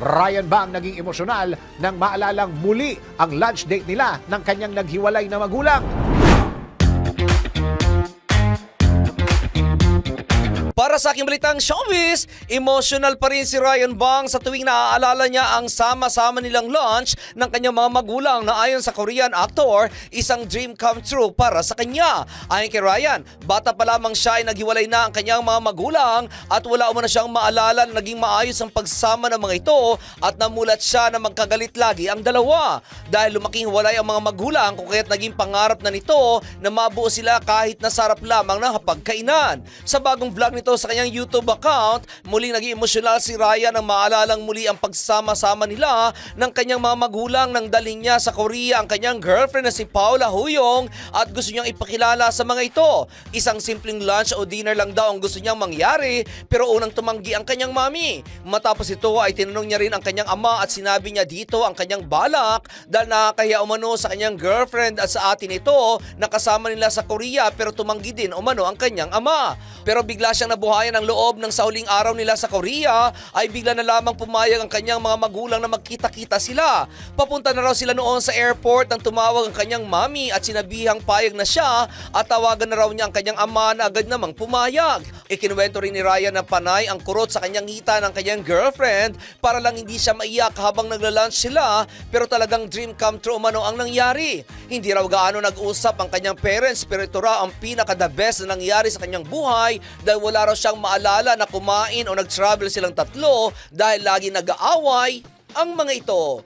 Ryan ba ang naging emosyonal nang maalalang muli ang lunch date nila ng kanyang naghiwalay na magulang? Para sa aking balitang showbiz, emotional pa rin si Ryan Bang sa tuwing naaalala niya ang sama-sama nilang lunch ng kanyang mga magulang na ayon sa Korean actor, isang dream come true para sa kanya. Ayon kay Ryan, bata pa lamang siya ay naghiwalay na ang kanyang mga magulang at wala umano siyang maalala na naging maayos ang pagsama ng mga ito at namulat siya na magkagalit lagi ang dalawa. Dahil lumaking hiwalay ang mga magulang kung kaya't naging pangarap na nito na mabuo sila kahit nasarap lamang ng hapagkainan. Sa bagong vlog nito sa kanyang YouTube account, muling naging emosyonal si Ryan nang maalalang muli ang pagsama-sama nila ng kanyang mga magulang nang dalhin niya sa Korea ang kanyang girlfriend na si Paula Huyong at gusto niyang ipakilala sa mga ito. Isang simpleng lunch o dinner lang daw ang gusto niyang mangyari pero unang tumanggi ang kanyang mami. Matapos ito ay tinanong niya rin ang kanyang ama at sinabi niya dito ang kanyang balak dahil nakakahiya umano sa kanyang girlfriend at sa atin ito na kasama nila sa Korea pero tumanggi din umano ang kanyang ama. Pero bigla siyang nabuhayan ng loob ng sa huling araw nila sa Korea ay bigla na lamang pumayag ang kanyang mga magulang na magkita-kita sila. Papunta na raw sila noon sa airport nang tumawag ang kanyang mami at sinabihang payag na siya at tawagan na raw niya ang kanyang ama na agad namang pumayag. Ikinuwento rin ni Ryan na panay ang kurot sa kanyang ngita ng kanyang girlfriend para lang hindi siya maiyak habang nagla-lunch sila pero talagang dream come true umano ang nangyari. Hindi raw gaano nag-usap ang kanyang parents pero ito raw ang pinaka-the best na nangyari sa kanyang buhay dahil wala raw siyang maalala na kumain o nag-travel silang tatlo dahil lagi nag-aaway ang mga ito.